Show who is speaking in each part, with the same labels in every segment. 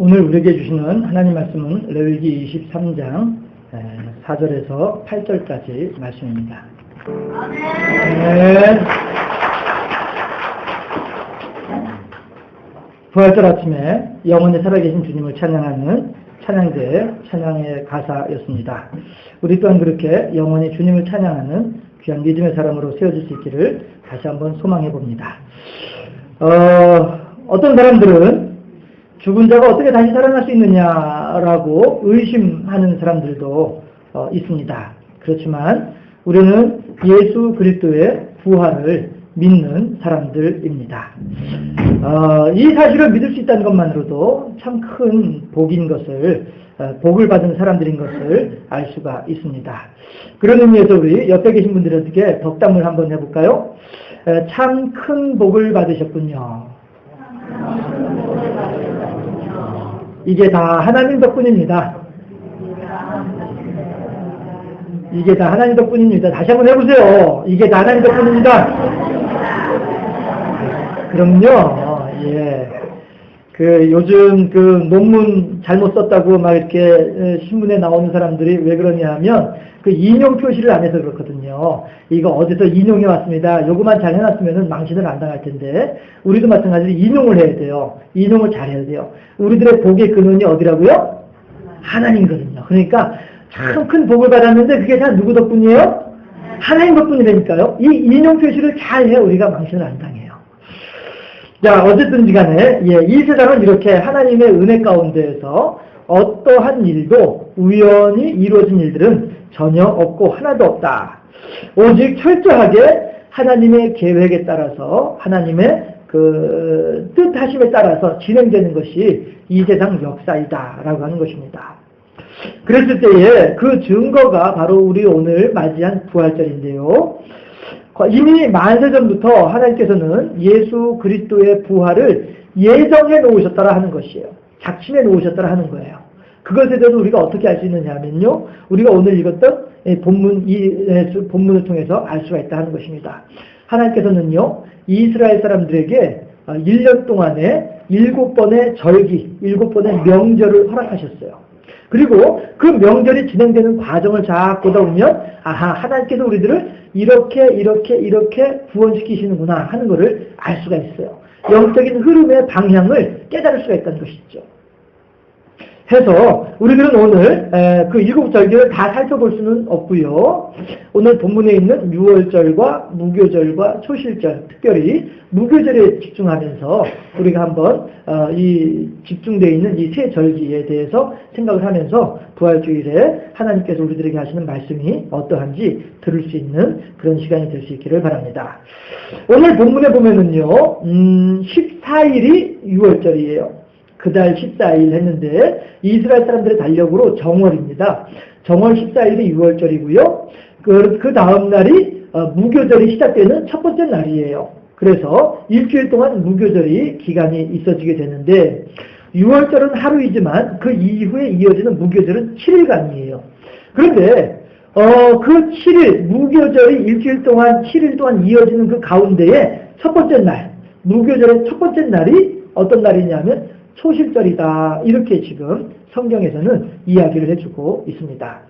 Speaker 1: 오늘 우리에게 주시는 하나님 말씀은 레위기 23장 4절에서 8절까지 말씀입니다. 네. 부활절 아침에 영원히 살아계신 주님을 찬양하는 찬양대 찬양의 가사였습니다. 우리 또한 그렇게 영원히 주님을 찬양하는 귀한 믿음의 사람으로 세워질 수 있기를 다시 한번 소망해 봅니다. 어, 어떤 사람들은 죽은 자가 어떻게 다시 살아날 수 있느냐라고 의심하는 사람들도 어, 있습니다. 그렇지만 우리는 예수 그리스도의 부활을 믿는 사람들입니다. 어, 이 사실을 믿을 수 있다는 것만으로도 참 큰 복인 것을 어, 복을 받은 사람들인 것을 알 수가 있습니다. 그런 의미에서 우리 옆에 계신 분들에게 덕담을 한번 해볼까요? 참 큰 복을 받으셨군요. 이게 다 하나님 덕분입니다. 이게 다 하나님 덕분입니다. 다시 한번 해보세요. 이게 다 하나님 덕분입니다. 그럼요. 예. 그 요즘 그 논문 잘못 썼다고 막 이렇게 신문에 나오는 사람들이 왜 그러냐 하면 그 인용 표시를 안 해서 그렇거든요. 이거 어디서 인용해 왔습니다. 요거만 잘 해놨으면 망신을 안 당할 텐데 우리도 마찬가지로 인용을 해야 돼요. 인용을 잘 해야 돼요. 우리들의 복의 근원이 어디라고요? 하나님거든요. 그러니까 참 큰 복을 받았는데 그게 다 누구 덕분이에요? 하나님 덕분이라니까요. 이 인용 표시를 잘 해야 우리가 망신을 안 당해요. 자, 어쨌든지 간에, 예, 이 세상은 이렇게 하나님의 은혜 가운데에서 어떠한 일도 우연히 이루어진 일들은 전혀 없고 하나도 없다. 오직 철저하게 하나님의 계획에 따라서 하나님의 그 뜻하심에 따라서 진행되는 것이 이 세상 역사이다라고 하는 것입니다. 그랬을 때에 그 증거가 바로 우리 오늘 맞이한 부활절인데요. 이미 만세 전부터 하나님께서는 예수 그리스도의 부활을 예정해 놓으셨다라 하는 것이에요. 작심해 놓으셨다라 하는 거예요. 그것에 대해서 우리가 어떻게 알 수 있느냐 하면요. 우리가 오늘 읽었던 본문, 이 본문을 통해서 알 수가 있다 하는 것입니다. 하나님께서는요. 이스라엘 사람들에게 1년 동안에 7번의 절기, 7번의 명절을 허락하셨어요. 그리고 그 명절이 진행되는 과정을 쫙 보다 보면 아하 하나님께서 우리들을 이렇게 이렇게 이렇게 구원시키시는구나 하는 것을 알 수가 있어요. 영적인 흐름의 방향을 깨달을 수가 있다는 것이죠. 해서 우리들은 오늘 그 일곱 절기를 다 살펴볼 수는 없고요. 오늘 본문에 있는 6월절과 무교절과 초실절, 특별히 무교절에 집중하면서 우리가 한번 어, 이 집중되어 있는 이 세 절기에 대해서 생각을 하면서 부활주일에 하나님께서 우리들에게 하시는 말씀이 어떠한지 들을 수 있는 그런 시간이 될 수 있기를 바랍니다. 오늘 본문에 보면은요, 음, 14일이 6월절이에요. 그달 14일 했는데 이스라엘 사람들의 달력으로 정월입니다. 정월 14일이 6월절이고요. 그, 그 다음 날이 어, 무교절이 시작되는 첫 번째 날이에요. 그래서 일주일 동안 무교절이 기간이 있어지게 되는데 6월절은 하루이지만 그 이후에 이어지는 무교절은 7일간이에요. 그런데 어, 그 7일, 무교절이 일주일 동안 7일 동안 이어지는 그 가운데에 첫 번째 날, 무교절의 첫 번째 날이 어떤 날이냐면 소실절이다. 이렇게 지금 성경에서는 이야기를 해주고 있습니다.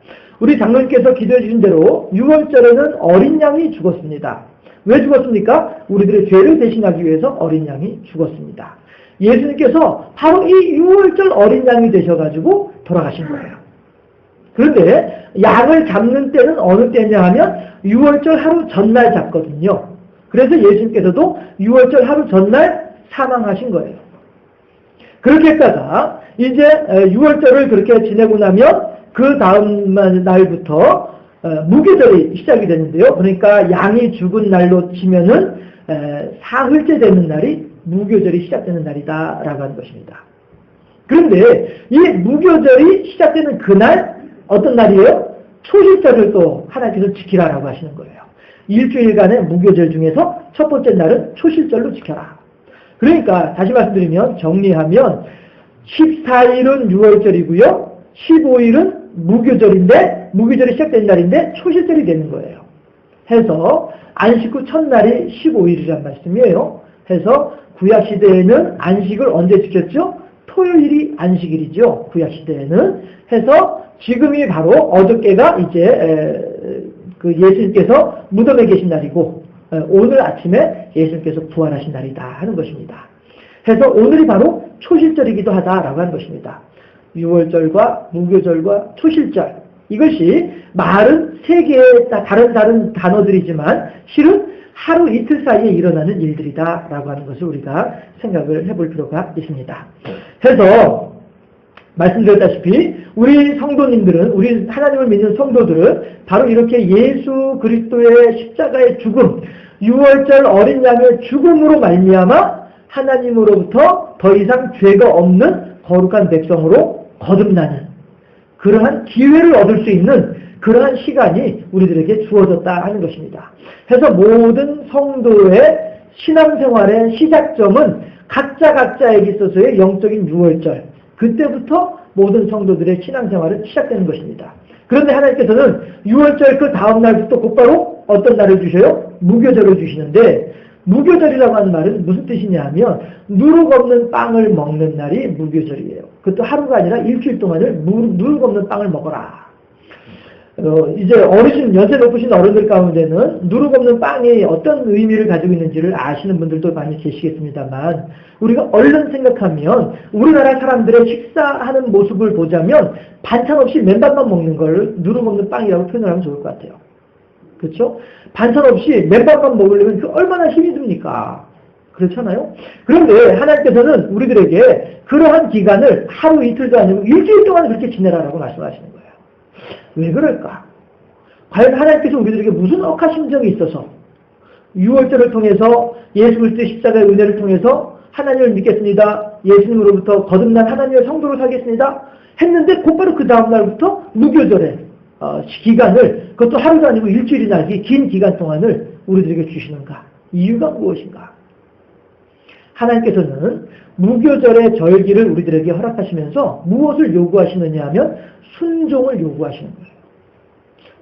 Speaker 1: 우리 장로님께서 기도해 주신 대로 6월절에는 어린 양이 죽었습니다. 왜 죽었습니까? 우리들의 죄를 대신하기 위해서 어린 양이 죽었습니다. 예수님께서 바로 이 6월절 어린 양이 되셔가지고 돌아가신 거예요. 그런데 양을 잡는 때는 어느 때냐 하면 6월절 하루 전날 잡거든요. 그래서 예수님께서도 6월절 하루 전날 사망하신 거예요. 그렇게 했다가 이제 6월절을 그렇게 지내고 나면 그 다음 날부터 어, 무교절이 시작이 되는데요. 그러니까 양이 죽은 날로 치면은 사흘째 되는 날이 무교절이 시작되는 날이다라고 하는 것입니다. 그런데 이 무교절이 시작되는 그날 어떤 날이에요? 초실절을 또 하나님께서 지키라라고 하시는 거예요. 일주일간의 무교절 중에서 첫 번째 날은 초실절로 지켜라. 그러니까 다시 말씀드리면 정리하면 14일은 6월절이고요. 15일은 무교절인데 무교절이 시작된 날인데 초실절이 되는 거예요. 해서 안식 후 첫날이 15일이란 말씀이에요. 해서 구약 시대에는 안식을 언제 지켰죠? 토요일이 안식일이죠. 구약 시대에는 해서 지금이 바로 어저께가 이제 에, 그 예수님께서 무덤에 계신 날이고 에, 오늘 아침에 예수님께서 부활하신 날이다 하는 것입니다. 해서 오늘이 바로 초실절이기도 하다라고 하는 것입니다. 6월절과 무교절과 초실절 이것이 말은 세 개의 다른 다른 단어들이지만 실은 하루 이틀 사이에 일어나는 일들이다라고 하는 것을 우리가 생각을 해볼 필요가 있습니다. 해서 말씀드렸다시피 우리 성도님들은 우리 하나님을 믿는 성도들은 바로 이렇게 예수 그리스도의 십자가의 죽음, 6월절 어린 양의 죽음으로 말미암아 하나님으로부터 더 이상 죄가 없는 거룩한 백성으로 거듭나는 그러한 기회를 얻을 수 있는 그러한 시간이 우리들에게 주어졌다 하는 것입니다. 그래서 모든 성도의 신앙생활의 시작점은 각자 각자에게 있어서의 영적인 6월절 그때부터 모든 성도들의 신앙생활은 시작되는 것입니다. 그런데 하나님께서는 6월절 그 다음 날부터 곧바로 어떤 날을 주셔요? 무교절을 주시는데 무교절이라고 하는 말은 무슨 뜻이냐 하면 누룩 없는 빵을 먹는 날이 무교절이에요. 그것도 하루가 아니라 일주일 동안을 누룩 없는 빵을 먹어라. 어, 이제 어르신, 연세 높으신 어른들 가운데는 누룩 없는 빵이 어떤 의미를 가지고 있는지를 아시는 분들도 많이 계시겠습니다만, 우리가 얼른 생각하면, 우리나라 사람들의 식사하는 모습을 보자면, 반찬 없이 맨밥만 먹는 걸 누룩 없는 빵이라고 표현을 하면 좋을 것 같아요. 그렇죠? 반찬 없이 맨밥만 먹으려면 그 얼마나 힘이 듭니까? 그렇잖아요? 그런데 하나님께서는 우리들에게 그러한 기간을 하루 이틀도 아니고 일주일 동안 그렇게 지내라라고 말씀하시는 거예요. 왜 그럴까? 과연 하나님께서 우리들에게 무슨 억하 심정이 있어서 6월절을 통해서 예수 그리스도의 십자가의 은혜를 통해서 하나님을 믿겠습니다. 예수님으로부터 거듭난 하나님의 성도로 살겠습니다. 했는데 곧바로 그 다음날부터 무교절에 어, 기간을 그것도 하루도 아니고 일주일이나 긴 기간 동안을 우리들에게 주시는가? 이유가 무엇인가? 하나님께서는 무교절의 절기를 우리들에게 허락하시면서 무엇을 요구하시느냐 하면 순종을 요구하시는 거예요.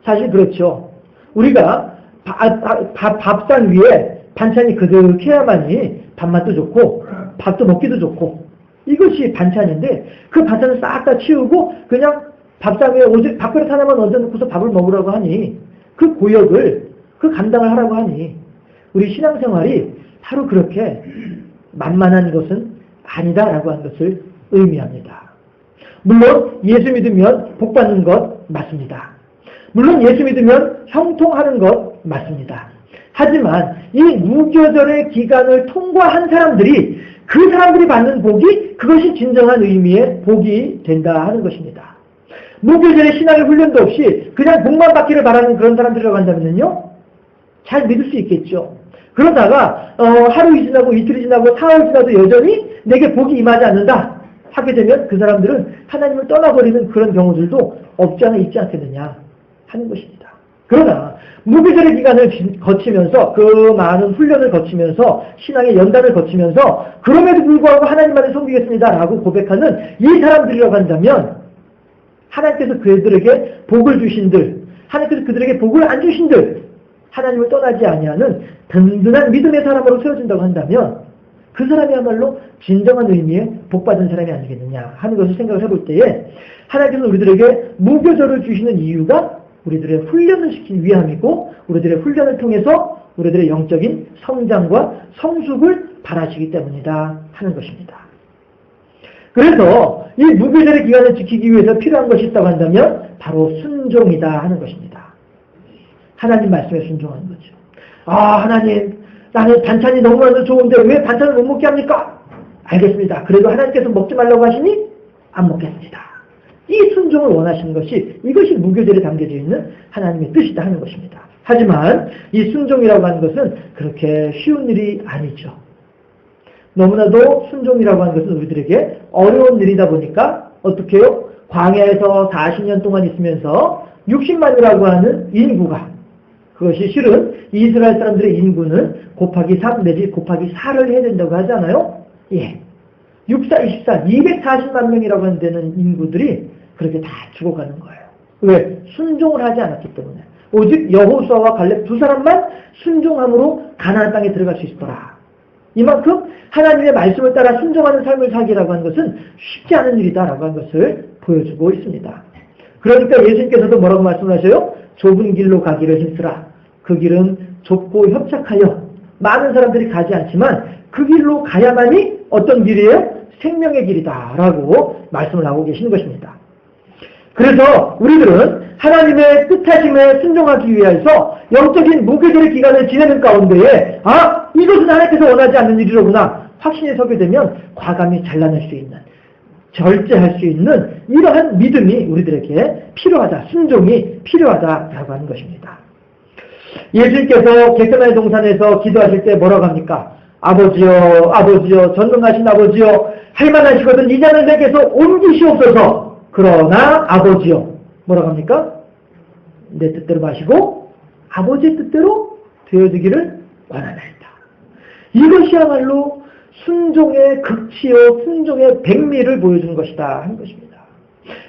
Speaker 1: 사실 그렇죠. 우리가 밥, 밥, 밥상 위에 반찬이 그득해야만이 밥맛도 좋고 밥도 먹기도 좋고 이것이 반찬인데 그 반찬을 싹 다 치우고 그냥 밥상 위에 오직 밥그릇 하나만 얹어놓고서 밥을 먹으라고 하니 그 고역을 그 감당을 하라고 하니 우리 신앙생활이 바로 그렇게 만만한 것은 아니다라고 하는 것을 의미합니다. 물론 예수 믿으면 복 받는 것 맞습니다. 물론 예수 믿으면 형통하는 것 맞습니다. 하지만 이 무교절의 기간을 통과한 사람들이 그 사람들이 받는 복이 그것이 진정한 의미의 복이 된다 하는 것입니다. 무교절의 신앙의 훈련도 없이 그냥 복만 받기를 바라는 그런 사람들이라고 한다면요. 잘 믿을 수 있겠죠. 그러다가 어, 하루 지나고 이틀이 지나고 사흘 지나도 여전히 내게 복이 임하지 않는다 하게 되면 그 사람들은 하나님을 떠나버리는 그런 경우들도 없지 않아 있지 않겠느냐 하는 것입니다. 그러나 무비절의 기간을 거치면서 그 많은 훈련을 거치면서 신앙의 연단을 거치면서 그럼에도 불구하고 하나님만을 섬기겠습니다라고 고백하는 이 사람들이라고 한다면 하나님께서 그들에게 복을 주신들 하나님께서 그들에게 복을 안 주신들 하나님을 떠나지 아니하는 든든한 믿음의 사람으로 세워진다고 한다면 그 사람이야말로 진정한 의미의 복받은 사람이 아니겠느냐 하는 것을 생각을 해볼 때에 하나님께서 우리들에게 무교절을 주시는 이유가 우리들의 훈련을 시키기 위함이고 우리들의 훈련을 통해서 우리들의 영적인 성장과 성숙을 바라시기 때문이다 하는 것입니다. 그래서 이 무교절의 기간을 지키기 위해서 필요한 것이 있다고 한다면 바로 순종이다 하는 것입니다. 하나님 말씀에 순종하는 거죠. 아 하나님 나는 반찬이 너무나도 좋은데 왜 반찬을 못 먹게 합니까? 알겠습니다. 그래도 하나님께서 먹지 말라고 하시니 안 먹겠습니다. 이 순종을 원하시는 것이 이것이 무교절에 담겨져 있는 하나님의 뜻이다 하는 것입니다. 하지만 이 순종이라고 하는 것은 그렇게 쉬운 일이 아니죠. 너무나도 순종이라고 하는 것은 우리들에게 어려운 일이다 보니까 어떻게 해요? 광야에서 40년 동안 있으면서 60만이라고 하는 인구가 그것이 실은 이스라엘 사람들의 인구는 곱하기 3 내지 곱하기 4를 해야 된다고 하잖아요. 예. 64, 24, 240만 명이라고 데는 인구들이 그렇게 다 죽어가는 거예요. 왜? 순종을 하지 않았기 때문에. 오직 여호수아와 갈렙 두 사람만 순종함으로 가나안 땅에 들어갈 수 있더라. 이만큼 하나님의 말씀을 따라 순종하는 삶을 살기라고 하는 것은 쉽지 않은 일이다라고 하는 것을 보여주고 있습니다. 그러니까 예수님께서도 뭐라고 말씀하셔요? 좁은 길로 가기를 힘쓰라. 그 길은 좁고 협착하여 많은 사람들이 가지 않지만 그 길로 가야만이 어떤 길이에요? 생명의 길이다라고 말씀을 하고 계시는 것입니다. 그래서 우리들은 하나님의 뜻하심에 순종하기 위해서 영적인 무교절의 기간을 지내는 가운데에 아 이것은 하나님께서 원하지 않는 일이로구나 확신이 서게 되면 과감히 잘라낼 수 있는 절제할 수 있는 이러한 믿음이 우리들에게 필요하다 순종이 필요하다라고 하는 것입니다. 예수님께서 겟세마네 동산에서 기도하실 때 뭐라고 합니까? 아버지여 아버지여 전능하신 아버지여 할만하시거든 이 잔을 내게서 옮기시옵소서 그러나 아버지여 뭐라고 합니까? 내 뜻대로 마시고 아버지의 뜻대로 되어지기를 원하나이다. 이것이야말로 순종의 극치요 순종의 백미를 보여주는 것이다 하는 것입니다.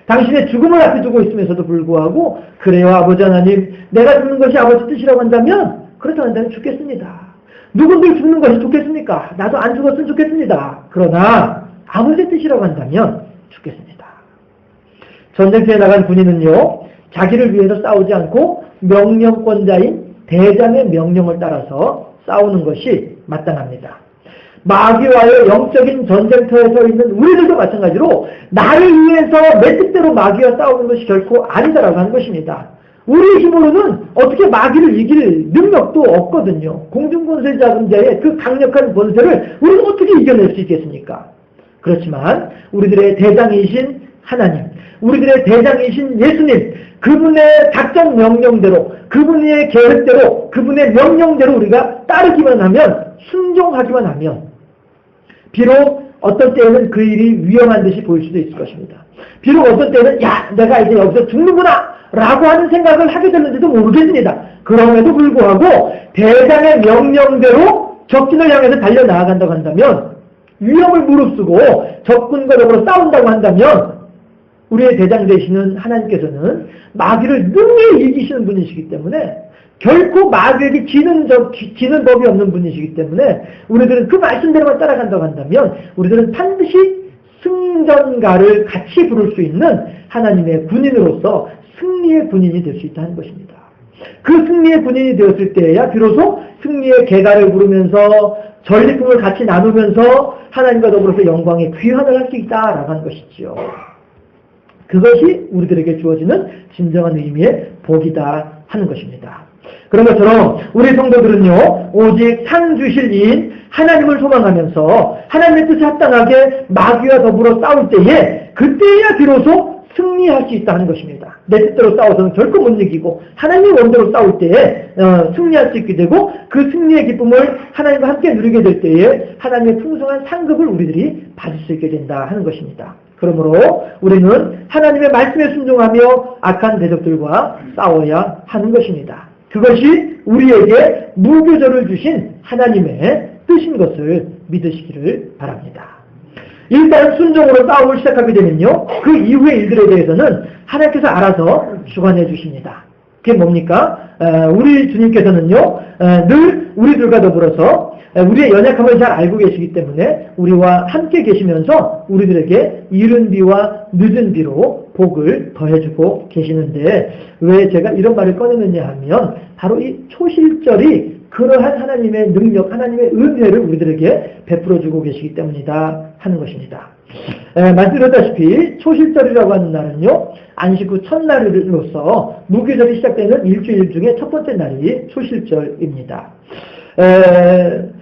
Speaker 1: 당신의 죽음을 앞에 두고 있으면서도 불구하고 그래요 아버지 하나님 내가 죽는 것이 아버지 뜻이라고 한다면 그렇다고 한다면 죽겠습니다. 누군들 죽는 것이 좋겠습니까? 나도 안 죽었으면 좋겠습니다. 그러나 아버지 뜻이라고 한다면 죽겠습니다. 전쟁터에 나간 군인은요 자기를 위해서 싸우지 않고 명령권자인 대장의 명령을 따라서 싸우는 것이 마땅합니다. 마귀와의 영적인 전쟁터에 서 있는 우리들도 마찬가지로 나를 위해서 내 뜻대로 마귀와 싸우는 것이 결코 아니다라고 하는 것입니다. 우리 힘으로는 어떻게 마귀를 이길 능력도 없거든요. 공중권세 자금자의 그 강력한 권세를 우리는 어떻게 이겨낼 수 있겠습니까? 그렇지만 우리들의 대장이신 하나님, 우리들의 대장이신 예수님, 그분의 작전 명령대로, 그분의 계획대로, 그분의 명령대로 우리가 따르기만 하면, 순종하기만 하면, 비록 어떤 때에는 그 일이 위험한 듯이 보일 수도 있을 것입니다. 비록 어떤 때는 야 내가 이제 여기서 죽는구나 라고 하는 생각을 하게 되는지도 모르겠습니다. 그럼에도 불구하고 대장의 명령대로 적진을 향해서 달려 나아간다고 한다면 위험을 무릅쓰고 적군과 더불어 싸운다고 한다면 우리의 대장 되시는 하나님께서는 마귀를 능히 이기시는 분이시기 때문에 결코 마귀에게 지는, 저, 지는 법이 없는 분이시기 때문에 우리들은 그 말씀대로만 따라간다고 한다면 우리들은 반드시 승전가를 같이 부를 수 있는 하나님의 군인으로서 승리의 군인이 될 수 있다는 것입니다. 그 승리의 군인이 되었을 때야 비로소 승리의 개가를 부르면서 전리품을 같이 나누면서 하나님과 더불어서 영광의 귀환을 할 수 있다라고 하는 것이지요. 그것이 우리들에게 주어지는 진정한 의미의 복이다 하는 것입니다. 그런 것처럼 우리 성도들은요 오직 상 주실 이인 하나님을 소망하면서 하나님의 뜻에 합당하게 마귀와 더불어 싸울 때에 그때야 비로소 승리할 수 있다는 것입니다. 내 뜻대로 싸워서는 결코 못 이기고 하나님의 원대로 싸울 때에 어, 승리할 수 있게 되고 그 승리의 기쁨을 하나님과 함께 누리게 될 때에 하나님의 풍성한 상급을 우리들이 받을 수 있게 된다 하는 것입니다. 그러므로 우리는 하나님의 말씀에 순종하며 악한 대적들과 싸워야 하는 것입니다. 그것이 우리에게 무교절을 주신 하나님의 뜻인 것을 믿으시기를 바랍니다. 일단 순종으로 싸움을 시작하게 되면요. 그 이후의 일들에 대해서는 하나님께서 알아서 주관해 주십니다. 그게 뭡니까? 우리 주님께서는요. 늘 우리들과 더불어서 우리의 연약함을 잘 알고 계시기 때문에 우리와 함께 계시면서 우리들에게 이른 비와 늦은 비로 복을 더해주고 계시는데 왜 제가 이런 말을 꺼내느냐 하면 바로 이 초실절이 그러한 하나님의 능력, 하나님의 은혜를 우리들에게 베풀어주고 계시기 때문이다 하는 것입니다. 에, 말씀드렸다시피 초실절이라고 하는 날은요. 안식 후 첫날로서 무교절이 시작되는 일주일 중에 첫 번째 날이 초실절입니다. 에,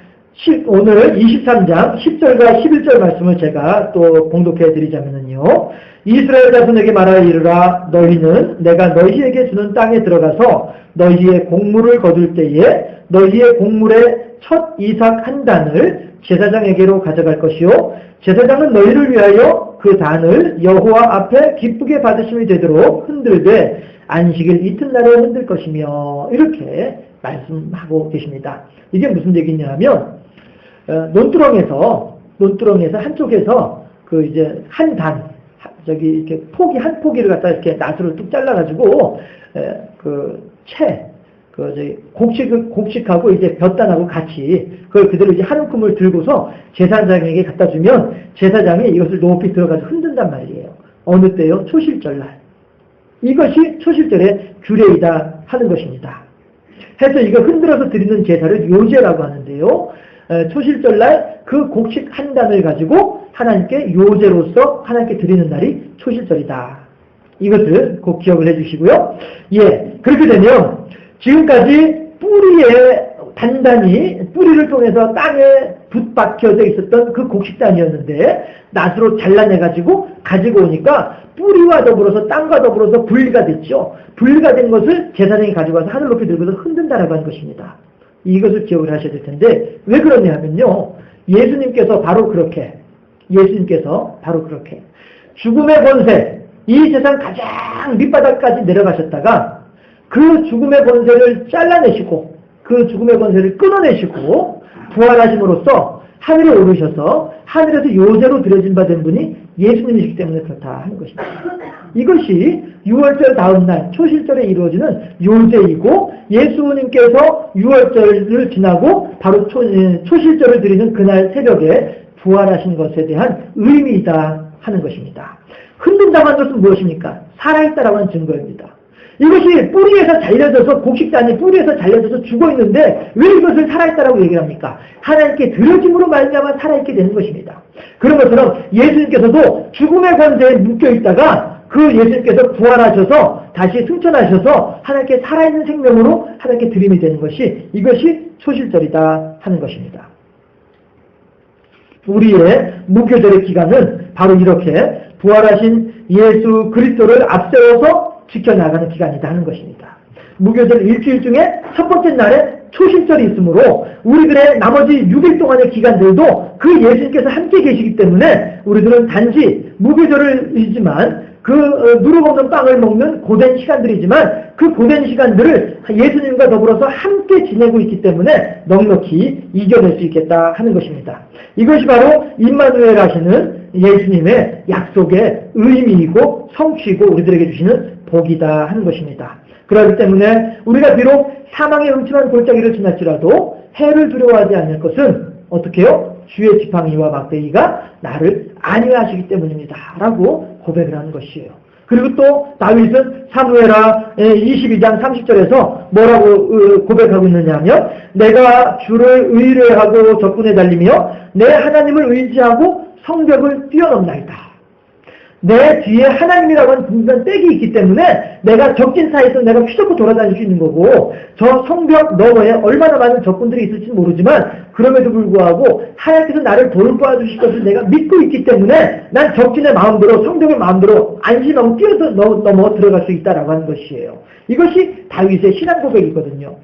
Speaker 1: 오늘 23장 10절과 11절 말씀을 제가 또 봉독해 드리자면요. 이스라엘 자손에게 말하여 이르라 너희는 내가 너희에게 주는 땅에 들어가서 너희의 곡물을 거둘 때에 너희의 곡물의 첫 이삭 한 단을 제사장에게로 가져갈 것이요 제사장은 너희를 위하여 그 단을 여호와 앞에 기쁘게 받으심이 되도록 흔들되 안식일 이튿날에 흔들 것이며 이렇게 말씀하고 계십니다. 이게 무슨 얘기냐 하면 어, 논두렁에서 논두렁에서 한쪽에서 그 이제 한 단, 저기 이렇게 포기 한 포기를 갖다 이렇게 낫으로 뚝 잘라가지고 그 채, 그 곡식 곡식하고 이제 볕단하고 같이 그걸 그대로 이제 한 움큼을 들고서 제사장에게 갖다 주면 제사장이 이것을 높이 들어가서 흔든단 말이에요. 어느 때요? 초실절 날. 이것이 초실절의 규례이다 하는 것입니다. 해서 이거 흔들어서 드리는 제사를 요제라고 하는데요. 에, 초실절 날 그 곡식 한 단을 가지고 하나님께 요제로서 하나님께 드리는 날이 초실절이다. 이것을 꼭 기억을 해주시고요. 예, 그렇게 되면 지금까지 뿌리에 단단히 뿌리를 통해서 땅에 붙박혀져 있었던 그 곡식단이었는데 낫으로 잘라내가지고 가지고 오니까 뿌리와 더불어서 땅과 더불어서 분리가 됐죠. 분리가 된 것을 제사장이 가지고 와서 하늘 높이 들고서 흔든다라고 하는 것입니다. 이것을 기억을 하셔야 될 텐데 왜 그러냐 하면요. 예수님께서 바로 그렇게 예수님께서 바로 그렇게 죽음의 권세 이 세상 가장 밑바닥까지 내려가셨다가 그 죽음의 권세를 잘라내시고 그 죽음의 권세를 끊어내시고 부활하심으로써 하늘에 오르셔서 하늘에서 요제로 드려진 바 된 분이 예수님이시기 때문에 그렇다 하는 것입니다. 이것이 6월절 다음 날 초실절에 이루어지는 요제이고 예수님께서 6월절을 지나고 바로 초, 예, 초실절을 드리는 그날 새벽에 부활하신 것에 대한 의미이다 하는 것입니다. 흔든다고 하는 것은 무엇입니까? 살아있다라고 하는 증거입니다. 이것이 뿌리에서 잘려져서 곡식단이 뿌리에서 잘려져서 죽어 있는데 왜 이것을 살아있다라고 얘기를 합니까? 하나님께 드려짐으로 말미암아 살아있게 되는 것입니다. 그런 것처럼 예수님께서도 죽음의 권세에 묶여 있다가 그 예수님께서 부활하셔서 다시 승천하셔서 하나님께 살아있는 생명으로 하나님께 드림이 되는 것이 이것이 초실절이다 하는 것입니다. 우리의 무교절의 기간은 바로 이렇게 부활하신 예수 그리스도를 앞세워서 지켜나가는 기간이다 하는 것입니다. 무교절 일주일 중에 첫 번째 날에 초실절이 있으므로 우리들의 나머지 6일 동안의 기간들도 그 예수님께서 함께 계시기 때문에 우리들은 단지 무교절이지만 그 어, 누르먹는 빵을 먹는 고된 시간들이지만 그 고된 시간들을 예수님과 더불어서 함께 지내고 있기 때문에 넉넉히 이겨낼 수 있겠다 하는 것입니다. 이것이 바로 임마누엘 하시는 예수님의 약속의 의미이고 성취이고 우리들에게 주시는 복이다 하는 것입니다. 그렇기 때문에 우리가 비록 사망의 음침한 골짜기를 지났지라도 해를 두려워하지 않을 것은 어떻게 요 주의 지팡이와 막대기가 나를 안위하시기 때문입니다. 라고 고백을 하는 것이에요. 그리고 또 다윗은 사무에라 22장 30절에서 뭐라고 어, 고백하고 있느냐 하면 내가 주를 의뢰하고 적군에 달리며 내 하나님을 의지하고 성벽을 뛰어넘나이다. 내 뒤에 하나님이라고 하는 분단 빽이 있기 때문에 내가 적진 사이에서 내가 휘젓고 돌아다닐 수 있는 거고 저 성벽 너머에 얼마나 많은 적군들이 있을지는 모르지만 그럼에도 불구하고 하나님께서 나를 돌보아 주실 것을 내가 믿고 있기 때문에 난 적진의 마음대로 성벽의 마음대로 안심하고 뛰어서 넘어 들어갈 수 있다라고 하는 것이에요. 이것이 다윗의 신앙 고백이거든요.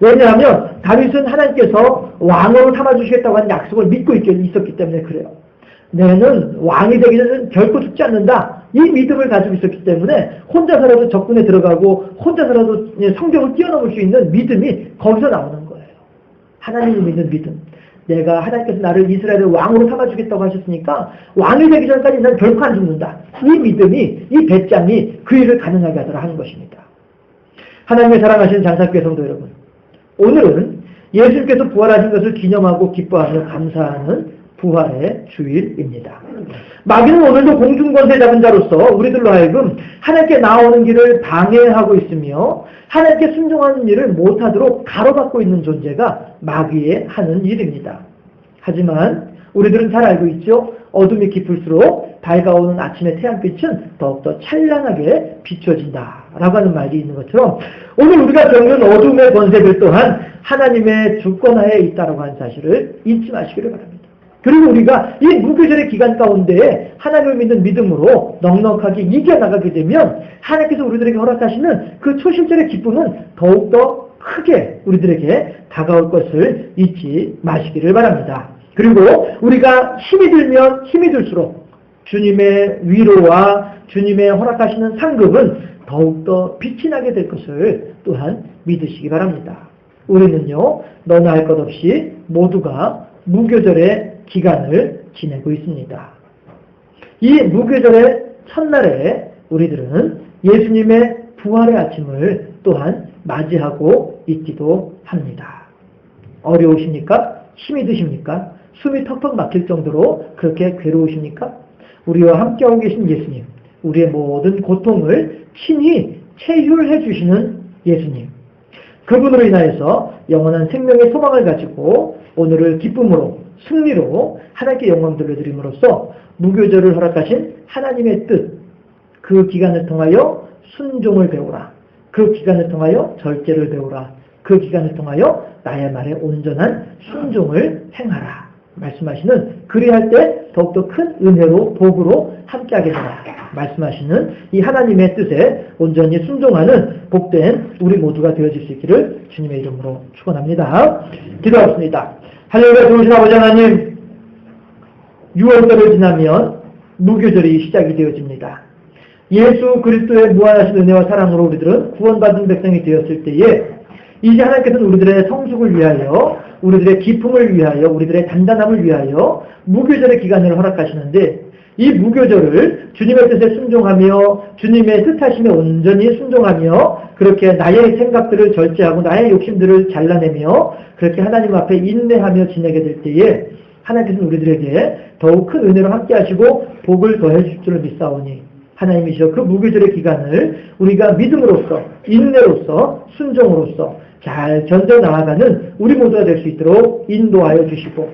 Speaker 1: 왜냐하면 다윗은 하나님께서 왕으로 삼아주시겠다고 하는 약속을 믿고 있었기 때문에 그래요. 내는 왕이 되기 전에는 결코 죽지 않는다. 이 믿음을 가지고 있었기 때문에 혼자서라도 적군에 들어가고 혼자서라도 성경을 뛰어넘을 수 있는 믿음이 거기서 나오는 거예요. 하나님을 믿는 믿음. 내가 하나님께서 나를 이스라엘의 왕으로 삼아주겠다고 하셨으니까 왕이 되기 전까지 난 결코 안 죽는다. 이 믿음이 이 배짱이 그 일을 가능하게 하더라 하는 것입니다. 하나님의 사랑하시는 장사교회 성도 여러분 오늘은 예수님께서 부활하신 것을 기념하고 기뻐하며 감사하는 부활의 주일입니다. 마귀는 오늘도 공중권세 잡은 자로서 우리들로 하여금 하나님께 나오는 길을 방해하고 있으며 하나님께 순종하는 일을 못하도록 가로막고 있는 존재가 마귀의 하는 일입니다. 하지만 우리들은 잘 알고 있죠. 어둠이 깊을수록 밝아오는 아침의 태양빛은 더욱더 찬란하게 비춰진다. 라고 하는 말이 있는 것처럼 오늘 우리가 겪는 어둠의 권세들 또한 하나님의 주권하에 있다라고 하는 사실을 잊지 마시기를 바랍니다. 그리고 우리가 이 무교절의 기간 가운데 하나님을 믿는 믿음으로 넉넉하게 이겨나가게 되면 하나님께서 우리들에게 허락하시는 그 초실절의 기쁨은 더욱더 크게 우리들에게 다가올 것을 잊지 마시기를 바랍니다. 그리고 우리가 힘이 들면 힘이 들수록 주님의 위로와 주님의 허락하시는 상급은 더욱더 빛이 나게 될 것을 또한 믿으시기 바랍니다. 우리는요, 너나 할 것 없이 모두가 무교절의 기간을 지내고 있습니다. 이 무교절의 첫날에 우리들은 예수님의 부활의 아침을 또한 맞이하고 있기도 합니다. 어려우십니까? 힘이 드십니까? 숨이 턱턱 막힐 정도로 그렇게 괴로우십니까? 우리와 함께하고 계신 예수님, 우리의 모든 고통을 친히 체휼해 주시는 예수님. 그분으로 인하여서 영원한 생명의 소망을 가지고 오늘을 기쁨으로 승리로 하나님께 영광 돌려드림으로써 무교절을 허락하신 하나님의 뜻, 그 기간을 통하여 순종을 배우라. 그 기간을 통하여 절제를 배우라. 그 기간을 통하여 나의 말에 온전한 순종을 행하라. 말씀하시는 그리할 때 더욱더 큰 은혜로 복으로 함께하게 되라. 말씀하시는 이 하나님의 뜻에 온전히 순종하는 복된 우리 모두가 되어질 수 있기를 주님의 이름으로 축원합니다. 기도하겠습니다. 할렐루야 좋으신 아버지 하나님 6월달을 지나면 무교절이 시작이 되어집니다. 예수 그리스도의 무한하신 은혜와 사랑으로 우리들은 구원받은 백성이 되었을 때에 이제 하나님께서는 우리들의 성숙을 위하여 우리들의 기품을 위하여 우리들의 단단함을 위하여 무교절의 기간을 허락하시는데 이 무교절을 주님의 뜻에 순종하며 주님의 뜻하심에 온전히 순종하며 그렇게 나의 생각들을 절제하고 나의 욕심들을 잘라내며 그렇게 하나님 앞에 인내하며 지내게 될 때에 하나님께서는 우리들에게 더욱 큰 은혜로 함께 하시고 복을 더해 주실 줄을 믿사오니 하나님이시여 그 무교절의 기간을 우리가 믿음으로써 인내로써 순종으로써 잘 견뎌 나아가는 우리 모두가 될 수 있도록 인도하여 주시고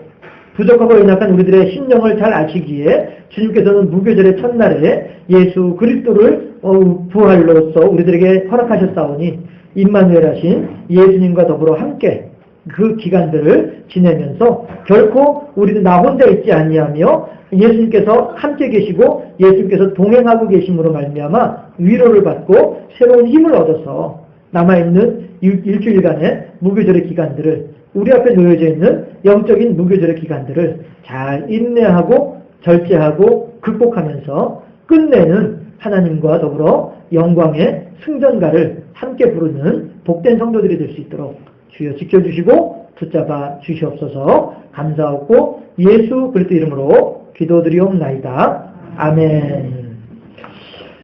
Speaker 1: 부족하고 연약한 우리들의 심령을 잘 아시기에 주님께서는 무교절의 첫날에 예수 그리스도를 어, 부활로서 우리들에게 허락하셨사오니 임마누엘 하신 예수님과 더불어 함께 그 기간들을 지내면서 결코 우리는 나 혼자 있지 아니하며 예수님께서 함께 계시고 예수님께서 동행하고 계심으로 말미암아 위로를 받고 새로운 힘을 얻어서 남아있는 일주일간의 무교절의 기간들을 우리 앞에 놓여져 있는 영적인 무교절의 기간들을 잘 인내하고 절제하고 극복하면서 끝내는 하나님과 더불어 영광의 승전가를 함께 부르는 복된 성도들이 될 수 있도록 주여 지켜주시고 붙잡아 주시옵소서 감사하고 예수 그리스도 이름으로 기도드리옵나이다. 아멘.